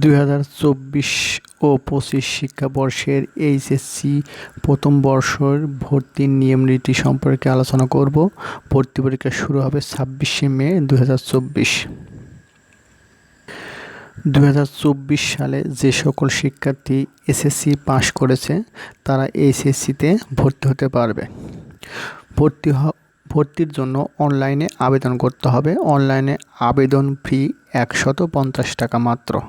দুই হাজার চব্বিশ ও পঁচিশ শিক্ষাবর্ষের এইচএসসি প্রথম বর্ষের ভর্তির নিয়ম নীতি সম্পর্কে আলোচনা করব। ভর্তি পরীক্ষা শুরু হবে ছাব্বিশে মে দুই হাজার চব্বিশ। চব্বিশ সালে যে সকল শিক্ষার্থী এসএসসি পাশ করেছে, তারা এইচএসসিতে ভর্তি হতে পারবে। ভর্তি ভর্তির জন্য অনলাইনে আবেদন করতে হবে। অনলাইনে আবেদন ফি একশত পঞ্চাশ টাকা মাত্র।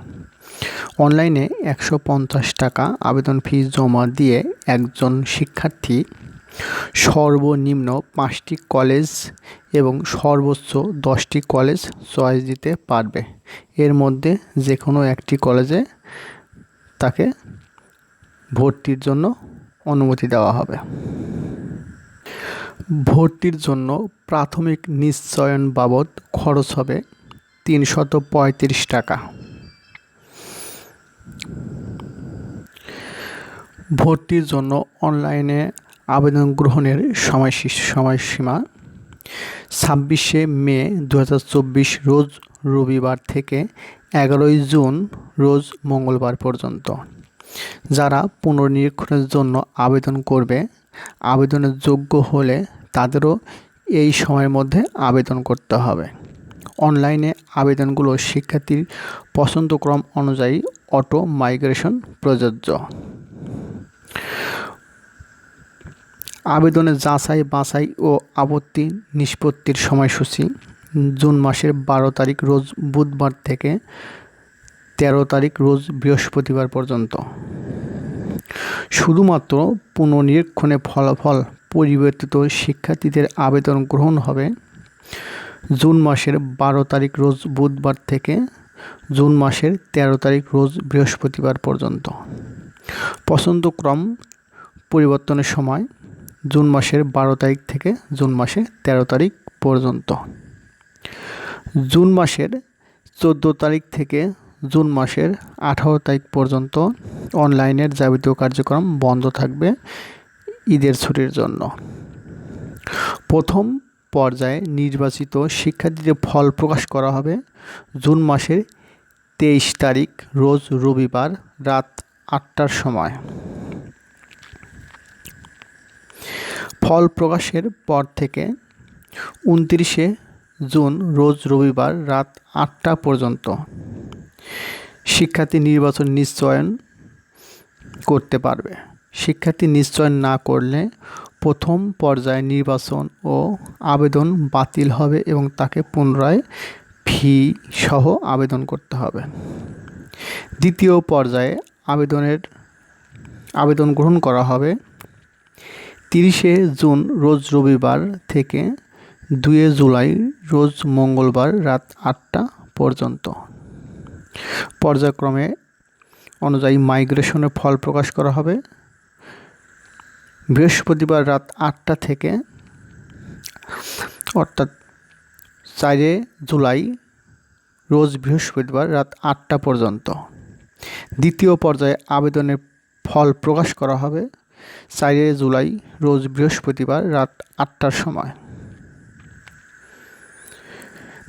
অনলাইনে একশো পঞ্চাশ টাকা আবেদন ফি জমা দিয়ে একজন শিক্ষার্থী সর্বনিম্ন পাঁচটি কলেজ এবং সর্বোচ্চ দশটি কলেজ চয়েস দিতে পারবে। এর মধ্যে যে কোনো একটি কলেজে তাকে ভর্তির জন্য অনুমতি দেওয়া হবে। ভর্তির জন্য প্রাথমিক নিশ্চয়ন বাবদ খরচ হবে তিনশত পঁয়ত্রিশ টাকা। ভর্তির জন্য অনলাইনে আবেদন গ্রহণের সময় সময়সীমা ছাব্বিশে মে দু হাজার চব্বিশ রোজ রবিবার থেকে এগারোই জুন রোজ মঙ্গলবার পর্যন্ত। যারা পুনর্নিরীক্ষণের জন্য আবেদন করবে, আবেদনের যোগ্য হলে তাদেরও এই সময়ের মধ্যে আবেদন করতে হবে। অনলাইনে আবেদনগুলো শিক্ষার্থীর পছন্দক্রম অনুযায়ী অটো মাইগ্রেশন প্রযোজ্য। আবেদনের যাচাই বাছাই ও আপত্তি নিষ্পত্তির সময়সূচি জুন মাসের বারো তারিখ রোজ বুধবার থেকে তেরো তারিখ রোজ বৃহস্পতিবার পর্যন্ত। শুধুমাত্র পুনর্নিরীক্ষণে ফলাফল পরিবর্তিত শিক্ষার্থীদের আবেদন গ্রহণ হবে জুন মাসের বারো তারিখ রোজ বুধবার থেকে জুন মাসের তেরো তারিখ রোজ বৃহস্পতিবার পর্যন্ত। পছন্দক্রম পরিবর্তনের সময় জুন মাসের বারো তারিখ থেকে জুন মাসের তেরো তারিখ পর্যন্ত। জুন মাসের চোদ্দ তারিখ থেকে জুন মাসের আঠারো তারিখ পর্যন্ত অনলাইনের যাবতীয় কার্যক্রম বন্ধ থাকবে ঈদের ছুটির জন্য। প্রথম পর্যায়ে নির্বাচিত শিক্ষার্থীদের ফল প্রকাশ করা হবে জুন মাসের তেইশ তারিখ, রোজ রবিবার রাত আটটার সময়। ফল প্রকাশের পর থেকে উনত্রিশে জুন রোজ রবিবার রাত আটটা পর্যন্ত শিক্ষার্থী নির্বাচন নিশ্চয়ন করতে পারবে। শিক্ষার্থী নিশ্চয়ন না করলে প্রথম পর্যায়ে নির্বাচন ও আবেদন বাতিল হবে এবং তাকে পুনরায় ফি সহ আবেদন করতে হবে। দ্বিতীয় পর্যায়ে আবেদনের, আবেদন গ্রহণ করা হবে তিরিশে জুন রোজ রবিবার থেকে দুয়ে জুলাই রোজ মঙ্গলবার রাত আটটা পর্যন্ত। পর্যায়ক্রমে অনুযায়ী মাইগ্রেশনের ফল প্রকাশ করা হবে। বৃহস্পতিবার রাত আটটা থেকে, অর্থাৎ চারে জুলাই রোজ বৃহস্পতিবার রাত আটটা পর্যন্ত। দ্বিতীয় পর্যায়ে আবেদনের ফল প্রকাশ করা হবে। চারে জুলাই, রোজ বৃহস্পতিবার রাত আটটার সময়।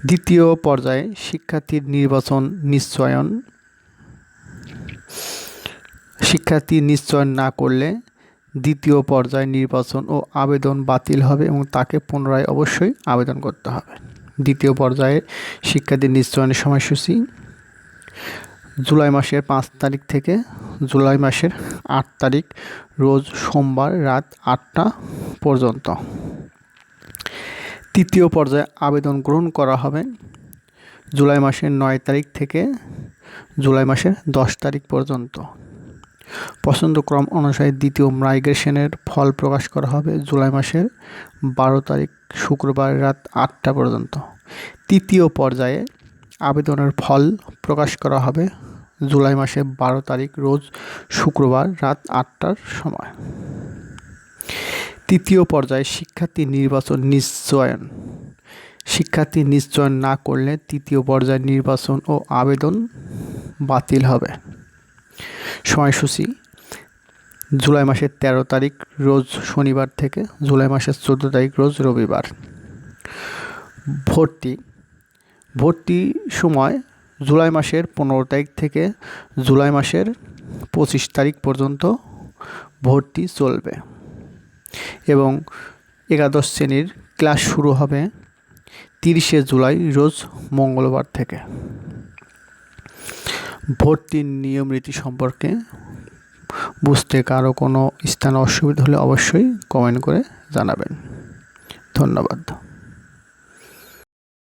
দ্বিতীয় পর্যায়ে শিক্ষার্থীর নির্বাচন নিশ্চয়ন। শিক্ষার্থী নিশ্চয়ন না করলে দ্বিতীয় পর্যায়ে নির্বাচন ও আবেদন বাতিল হবে এবং তাকে পুনরায় অবশ্যই আবেদন করতে হবে। দ্বিতীয় পর্যায়ে শিক্ষার্থী নিশ্চয়নের সময়সূচি। জুলাই মাসের পাঁচ তারিখ থেকে জুলাই মাসের আট তারিখ রোজ সোমবার রাত আটটা পর্যন্ত। তৃতীয় পর্যায়ে আবেদন গ্রহণ করা হবে জুলাই মাসের নয় তারিখ থেকে জুলাই মাসের দশ তারিখ পর্যন্ত। পছন্দক্রম অনুসারে দ্বিতীয় মাইগ্রেশনের ফল প্রকাশ করা হবে জুলাই মাসের বারো তারিখ শুক্রবার রাত আটটা পর্যন্ত। তৃতীয় পর্যায়ে আবেদনের ফল প্রকাশ করা হবে জুলাই মাসের বারো তারিখ, রোজ শুক্রবার রাত আটটার সময়। তৃতীয় পর্যায়ে শিক্ষার্থী নির্বাচন নিশ্চয়ন। শিক্ষার্থী নিশ্চয়ন না করলে তৃতীয় পর্যায়ে নির্বাচন ও আবেদন বাতিল হবে। সময়সূচি, জুলাই মাসের তেরো তারিখ, রোজ শনিবার থেকে জুলাই মাসের চোদ্দ তারিখ, রোজ রবিবার। ভর্তি ভর্তি সময় জুলাই মাসের পনেরো তারিখ থেকে জুলাই মাসের পঁচিশ তারিখ পর্যন্ত ভর্তি চলবে এবং একাদশ শ্রেণির ক্লাস শুরু হবে তিরিশে জুলাই রোজ মঙ্গলবার থেকে। ভর্তির নিয়ম রীতি সম্পর্কে বুঝতে কারও কোনো স্থানে অসুবিধা হলে অবশ্যই কমেন্ট করে জানাবেন। ধন্যবাদ।